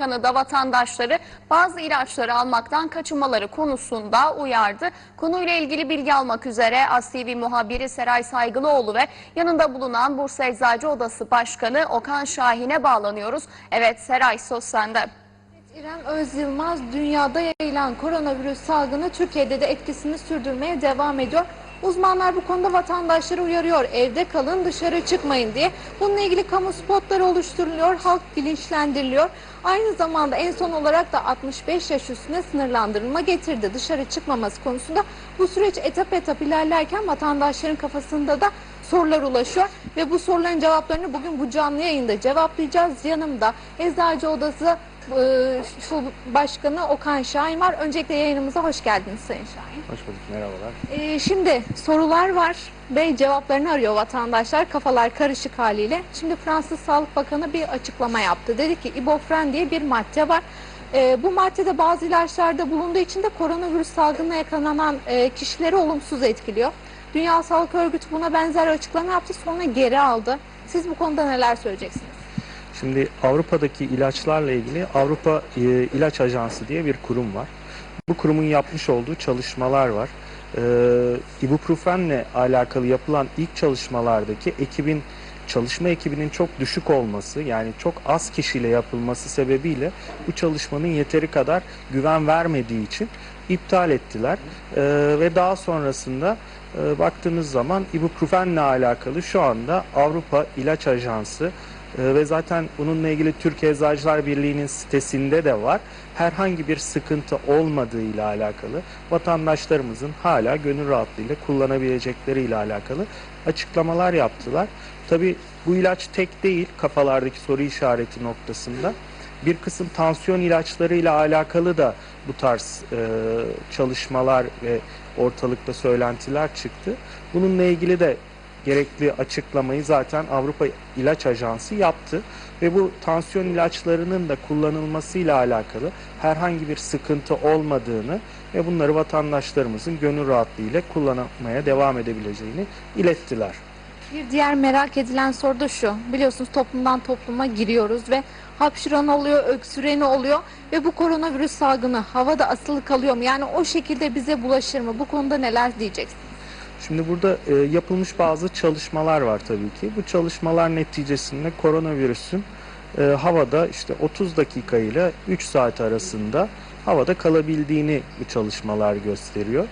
Bakanı da vatandaşları bazı ilaçları almaktan kaçınmaları konusunda uyardı. Konuyla ilgili bilgi almak üzere ASTV muhabiri Seray Saygılıoğlu ve yanında bulunan Bursa Eczacı Odası Başkanı Okan Şahin'e bağlanıyoruz. Evet Seray söz sende. İrem Öz dünyada yayılan koronavirüs salgını Türkiye'de de etkisini sürdürmeye devam ediyor. Uzmanlar bu konuda vatandaşları uyarıyor. Evde kalın dışarı çıkmayın diye. Bununla ilgili kamu spotları oluşturuluyor. Halk bilinçlendiriliyor. Aynı zamanda en son olarak da 65 yaş üstüne sınırlandırılma getirdi. Dışarı çıkmaması konusunda bu süreç etap etap ilerlerken vatandaşların kafasında da sorular ulaşıyor. Ve bu soruların cevaplarını bugün bu canlı yayında cevaplayacağız. Yanımda Eczacı Odası şu başkanı Okan Şahin var. Öncelikle yayınımıza hoş geldiniz Sayın Şahin. Hoş bulduk, merhabalar. E, şimdi sorular var ve cevaplarını arıyor vatandaşlar. Kafalar karışık haliyle. Şimdi Fransız Sağlık Bakanı bir açıklama yaptı. Dedi ki ibofren diye bir madde var. E, bu maddede bazı ilaçlarda bulunduğu için de koronavirüs salgınına yakalanan e, kişileri olumsuz etkiliyor. Dünya Sağlık Örgütü buna benzer açıklama yaptı sonra geri aldı. Siz bu konuda neler söyleyeceksiniz? Şimdi Avrupa'daki ilaçlarla ilgili Avrupa e, İlaç Ajansı diye bir kurum var. Bu kurumun yapmış olduğu çalışmalar var. E, ibuprofenle alakalı yapılan ilk çalışmalardaki ekibin çalışma ekibinin çok düşük olması yani çok az kişiyle yapılması sebebiyle bu çalışmanın yeteri kadar güven vermediği için iptal ettiler. E, ve daha sonrasında e, baktığınız zaman ibuprofenle alakalı şu anda Avrupa İlaç Ajansı ee, ve zaten bununla ilgili Türkiye Eczacılar Birliği'nin sitesinde de var. Herhangi bir sıkıntı olmadığı ile alakalı vatandaşlarımızın hala gönül rahatlığıyla kullanabilecekleri ile alakalı açıklamalar yaptılar. Tabi bu ilaç tek değil kafalardaki soru işareti noktasında. Bir kısım tansiyon ilaçları ile alakalı da bu tarz e, çalışmalar ve ortalıkta söylentiler çıktı. Bununla ilgili de gerekli açıklamayı zaten Avrupa İlaç Ajansı yaptı ve bu tansiyon ilaçlarının da kullanılmasıyla alakalı herhangi bir sıkıntı olmadığını ve bunları vatandaşlarımızın gönül rahatlığıyla kullanmaya devam edebileceğini ilettiler. Bir diğer merak edilen soru da şu. Biliyorsunuz toplumdan topluma giriyoruz ve hapşıran oluyor, öksüreni oluyor ve bu koronavirüs salgını havada asılı kalıyor mu? Yani o şekilde bize bulaşır mı? Bu konuda neler diyeceksiniz? Şimdi burada e, yapılmış bazı çalışmalar var tabii ki. Bu çalışmalar neticesinde koronavirüsün e, havada işte 30 dakika ile 3 saat arasında havada kalabildiğini bu çalışmalar gösteriyor.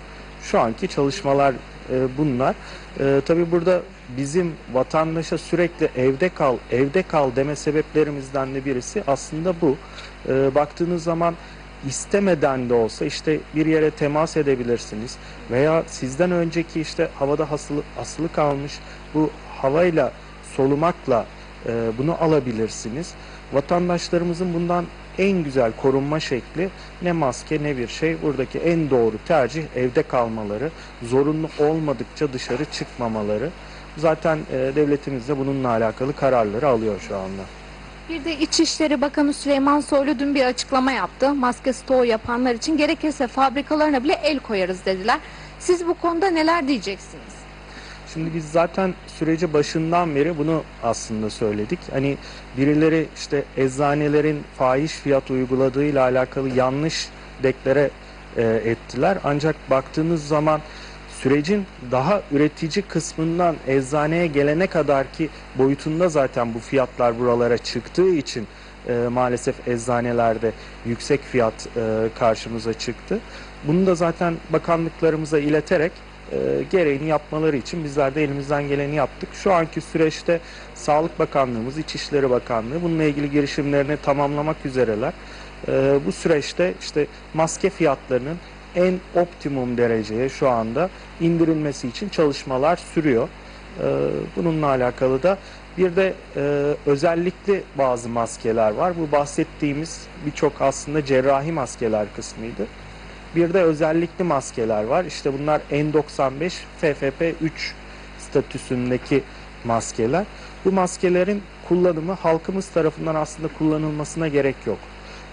Şu anki çalışmalar e, bunlar. E, tabii burada bizim vatandaşa sürekli evde kal, evde kal deme sebeplerimizden de birisi aslında bu. E, baktığınız zaman istemeden de olsa işte bir yere temas edebilirsiniz veya sizden önceki işte havada asılı, asılı kalmış bu havayla solumakla e, bunu alabilirsiniz. Vatandaşlarımızın bundan en güzel korunma şekli ne maske ne bir şey. Buradaki en doğru tercih evde kalmaları, zorunlu olmadıkça dışarı çıkmamaları. Zaten e, devletimiz de bununla alakalı kararları alıyor şu anda. Bir de İçişleri Bakanı Süleyman Soylu dün bir açıklama yaptı. Maske stoğu yapanlar için gerekirse fabrikalarına bile el koyarız dediler. Siz bu konuda neler diyeceksiniz? Şimdi biz zaten süreci başından beri bunu aslında söyledik. Hani birileri işte eczanelerin fahiş fiyat uyguladığıyla alakalı yanlış deklare e, ettiler. Ancak baktığınız zaman sürecin daha üretici kısmından eczaneye gelene kadar ki boyutunda zaten bu fiyatlar buralara çıktığı için e, maalesef eczanelerde yüksek fiyat e, karşımıza çıktı. Bunu da zaten bakanlıklarımıza ileterek e, gereğini yapmaları için bizler de elimizden geleni yaptık. Şu anki süreçte Sağlık Bakanlığımız, İçişleri Bakanlığı bununla ilgili girişimlerini tamamlamak üzereler. E, bu süreçte işte maske fiyatlarının en optimum dereceye şu anda indirilmesi için çalışmalar sürüyor. E, bununla alakalı da bir de e, özellikle bazı maskeler var. Bu bahsettiğimiz birçok aslında cerrahi maskeler kısmıydı. Bir de özellikli maskeler var. İşte bunlar N95 FFP3 statüsündeki maskeler. Bu maskelerin kullanımı halkımız tarafından aslında kullanılmasına gerek yok.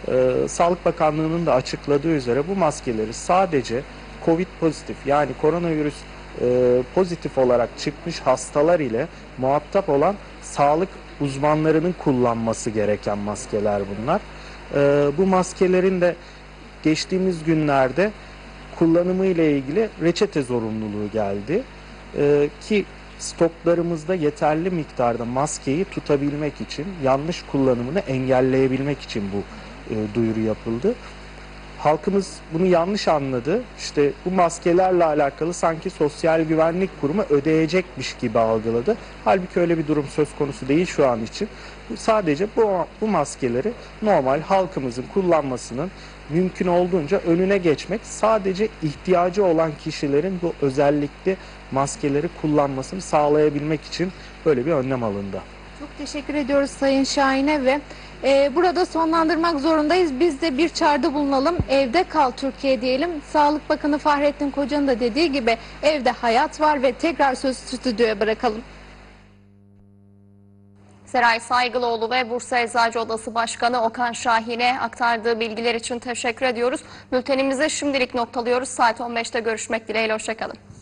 Ee, Sağlık Bakanlığı'nın da açıkladığı üzere bu maskeleri sadece COVID pozitif yani koronavirüs e, pozitif olarak çıkmış hastalar ile muhatap olan sağlık uzmanlarının kullanması gereken maskeler bunlar. Ee, bu maskelerin de geçtiğimiz günlerde kullanımı ile ilgili reçete zorunluluğu geldi. Ee, ki stoklarımızda yeterli miktarda maskeyi tutabilmek için, yanlış kullanımını engelleyebilmek için bu e, duyuru yapıldı. Halkımız bunu yanlış anladı. İşte bu maskelerle alakalı sanki Sosyal Güvenlik Kurumu ödeyecekmiş gibi algıladı. Halbuki öyle bir durum söz konusu değil şu an için. Sadece bu, bu maskeleri normal halkımızın kullanmasının mümkün olduğunca önüne geçmek, sadece ihtiyacı olan kişilerin bu özellikle maskeleri kullanmasını sağlayabilmek için böyle bir önlem alındı. Çok teşekkür ediyoruz Sayın Şahin'e ve e, burada sonlandırmak zorundayız. Biz de bir çağrıda bulunalım. Evde kal Türkiye diyelim. Sağlık Bakanı Fahrettin Koca'nın da dediği gibi evde hayat var ve tekrar sözü stüdyoya bırakalım. Seray Saygılıoğlu ve Bursa Eczacı Odası Başkanı Okan Şahin'e aktardığı bilgiler için teşekkür ediyoruz. Bültenimizi şimdilik noktalıyoruz. Saat 15'te görüşmek dileğiyle. Hoşçakalın.